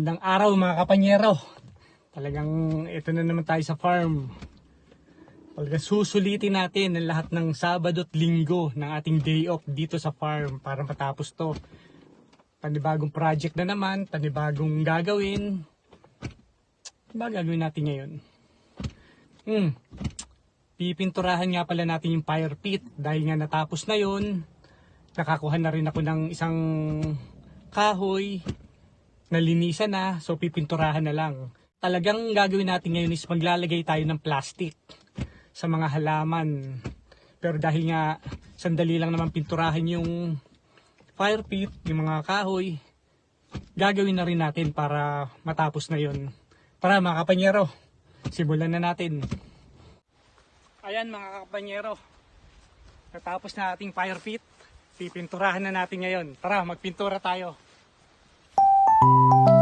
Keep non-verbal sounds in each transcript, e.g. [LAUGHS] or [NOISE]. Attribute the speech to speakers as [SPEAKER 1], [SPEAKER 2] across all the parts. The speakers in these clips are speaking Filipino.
[SPEAKER 1] Magandang araw mga kapanyero. Talagang ito na naman tayo sa farm. Talagang susulitin natin ang lahat ng Sabado at Linggo ng ating day off dito sa farm para matapos to. Panibagong project na naman, panibagong gagawin. Ba gagawin natin ngayon? Hmm. Pipinturahan nga pala natin yung fire pit dahil nga natapos na yon. Nakakuha na rin ako ng isang kahoy nalinisan na, so pipinturahan na lang. Talagang gagawin natin ngayon is maglalagay tayo ng plastic sa mga halaman. Pero dahil nga sandali lang naman pinturahan yung fire pit, yung mga kahoy, gagawin na rin natin para matapos na yon. Tara mga kapanyero, simulan na natin. Ayan mga kapanyero, natapos na ating fire pit. Pipinturahan na natin ngayon. Tara, magpintura tayo. Mga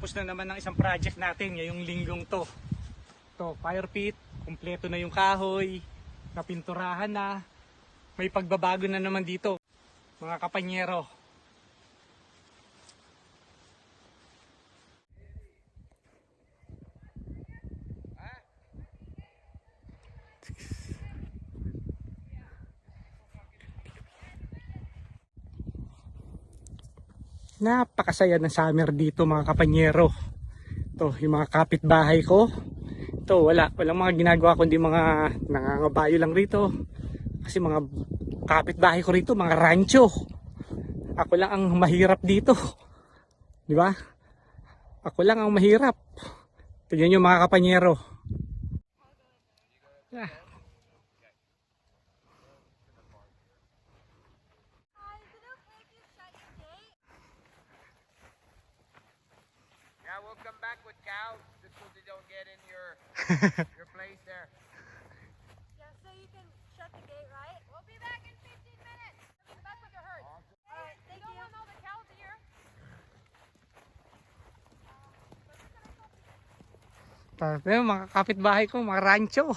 [SPEAKER 1] natapos na naman ng isang project natin ngayong linggong to. To, fire pit, kumpleto na yung kahoy, napinturahan na, may pagbabago na naman dito. Mga kapanyero. Napakasaya ng summer dito mga kapanyero. To, yung mga kapitbahay ko. To, wala, walang mga ginagawa kundi mga nangangabayo lang rito. Kasi mga kapitbahay ko rito, mga rancho. Ako lang ang mahirap dito. [LAUGHS] Di ba? Ako lang ang mahirap. Tignan nyo mga kapanyero. Ah,
[SPEAKER 2] Hi, is it okay if you shut your gate?
[SPEAKER 3] Yeah, we'll come back with cows just so they don't get in [LAUGHS] your place there.
[SPEAKER 2] Yeah, so you can shut the gate, right? We'll be back in 15 minutes. We'll be back with your herd. Alright, thank you. don't want all the cows here.
[SPEAKER 1] Tapos yun, mga kapitbahay ko, mga rancho.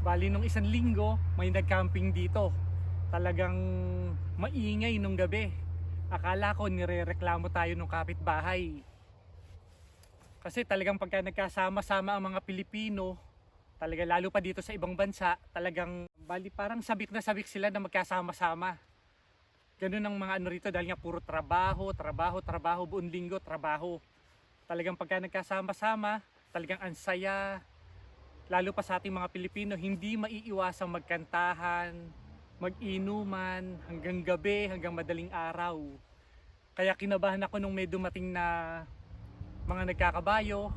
[SPEAKER 1] Bali nung isang linggo, may nag-camping dito. Talagang maingay nung gabi. Akala ko nirereklamo tayo ng kapitbahay. Kasi talagang pagka nagkasama-sama ang mga Pilipino, talaga lalo pa dito sa ibang bansa, talagang bali parang sabik na sabik sila na magkasama-sama. Ganun ang mga ano rito dahil nga puro trabaho, trabaho, trabaho, buong linggo, trabaho. Talagang pagka nagkasama-sama, talagang ang saya. Lalo pa sa ating mga Pilipino, hindi maiiwasang magkantahan, mag-inuman, hanggang gabi, hanggang madaling araw. Kaya kinabahan ako nung may dumating na mga nagkakabayo,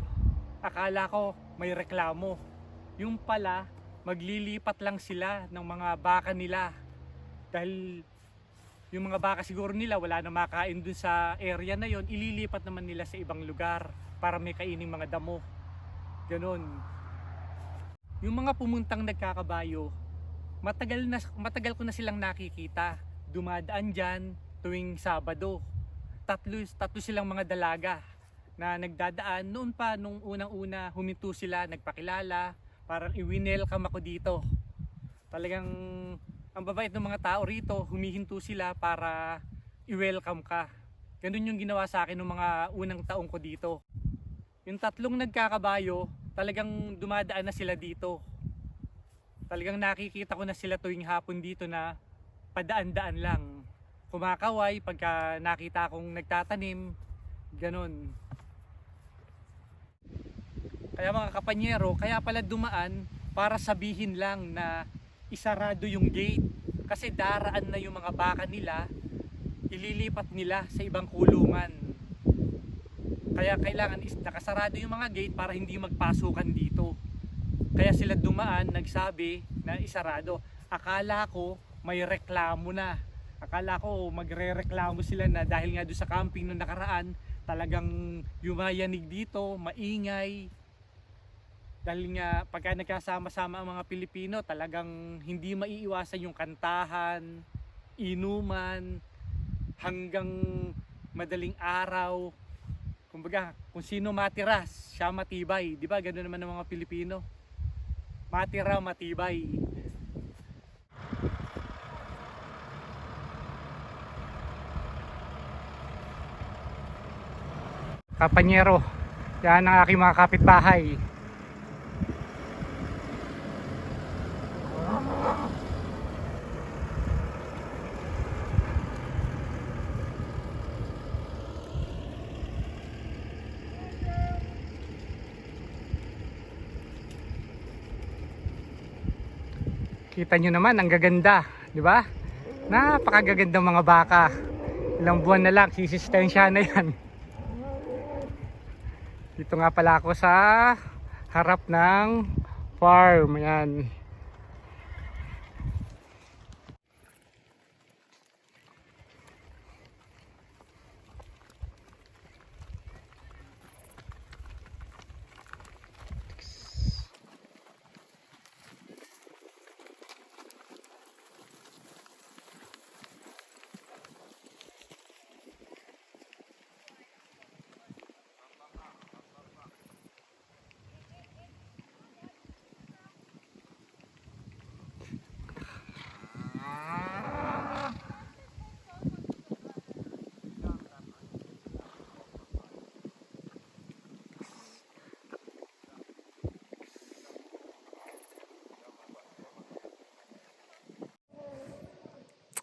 [SPEAKER 1] akala ko may reklamo. Yung pala, maglilipat lang sila ng mga baka nila. Dahil yung mga baka siguro nila wala na makain dun sa area na yon, ililipat naman nila sa ibang lugar para may kaining mga damo. Ganon. Yung mga pumuntang nagkakabayo, matagal na matagal ko na silang nakikita. Dumadaan diyan tuwing Sabado. Tatlo tatlo silang mga dalaga na nagdadaan noon pa nung unang-una huminto sila, nagpakilala, parang i-welcome ako dito. Talagang ang babait ng mga tao rito, humihinto sila para i-welcome ka. Ganun yung ginawa sa akin ng mga unang taong ko dito. Yung tatlong nagkakabayo, talagang dumadaan na sila dito. Talagang nakikita ko na sila tuwing hapon dito na padaan-daan lang. Kumakaway pagka nakita akong nagtatanim, ganun. Kaya mga kapanyero, kaya pala dumaan para sabihin lang na isarado yung gate. Kasi daraan na yung mga baka nila, ililipat nila sa ibang kulungan. Kaya kailangan nakasarado yung mga gate para hindi magpasukan dito. Kaya sila dumaan, nagsabi na isarado. Akala ko may reklamo na. Akala ko magre-reklamo sila na dahil nga doon sa camping nung nakaraan, talagang yumayanig dito, maingay. Dahil nga pagka nagkasama-sama ang mga Pilipino, talagang hindi maiiwasan yung kantahan, inuman, hanggang madaling araw. Kumbaga, kung sino matiras, siya matibay. Di ba? Ganun naman ng mga Pilipino. Matira, matibay. Kapanyero, yan ang aking mga kapitbahay. Kita nyo naman, ang gaganda, di ba? Napakagagandang mga baka. Ilang buwan na lang, sisistensya na yan. Dito nga pala ako sa harap ng farm. Yan.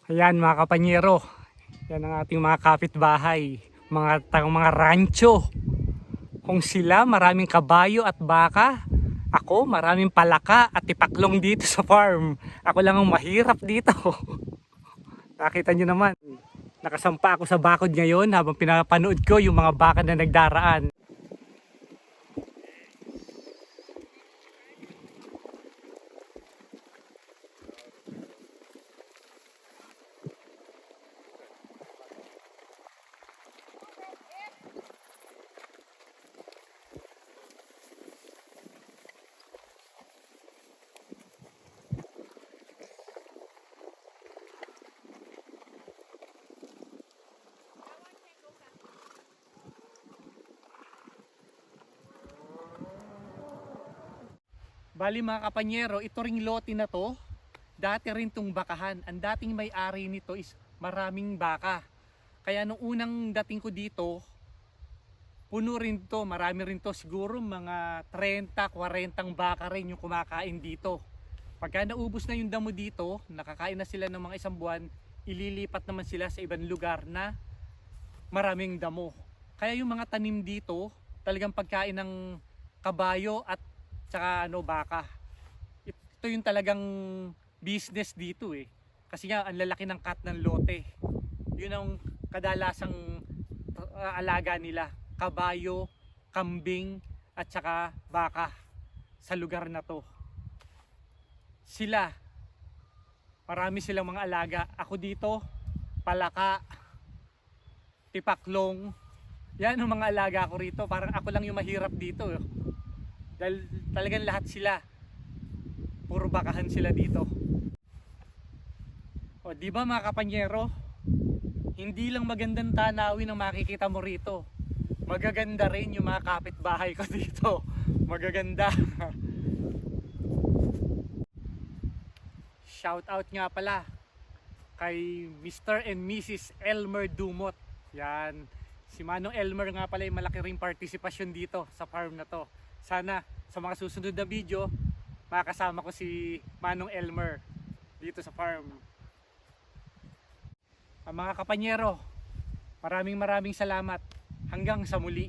[SPEAKER 1] Ayan mga kapanyero. Yan ang ating mga kapitbahay. Mga tang mga rancho. Kung sila maraming kabayo at baka, ako maraming palaka at tipaklong dito sa farm. Ako lang ang mahirap dito. [LAUGHS] Nakita nyo naman. Nakasampa ako sa bakod ngayon habang pinapanood ko yung mga baka na nagdaraan. Bali mga kapanyero, ito ring lote na to, dati rin tong bakahan. Ang dating may-ari nito is maraming baka. Kaya nung unang dating ko dito, puno rin to, marami rin to, siguro mga 30, 40 baka rin yung kumakain dito. Pagka naubos na yung damo dito, nakakain na sila ng mga isang buwan, ililipat naman sila sa ibang lugar na maraming damo. Kaya yung mga tanim dito, talagang pagkain ng kabayo at tsaka ano baka. Ito yung talagang business dito eh. Kasi nga ang lalaki ng cut ng lote. Yun ang kadalasang uh, alaga nila. Kabayo, kambing at tsaka baka sa lugar na to. Sila marami silang mga alaga. Ako dito, palaka, tipaklong. Yan ang mga alaga ko rito. Parang ako lang yung mahirap dito. Dahil talagang lahat sila. Puro bakahan sila dito. O, di ba mga kapanyero? Hindi lang magandang tanawin ang makikita mo rito. Magaganda rin yung mga kapitbahay ko [LAUGHS] dito. Magaganda. Shout out nga pala kay Mr. and Mrs. Elmer Dumot. Yan. Si Manong Elmer nga pala yung malaki ring partisipasyon dito sa farm na to. Sana sa mga susunod na video, makakasama ko si Manong Elmer dito sa farm. Ang mga kapanyero, maraming maraming salamat. Hanggang sa muli.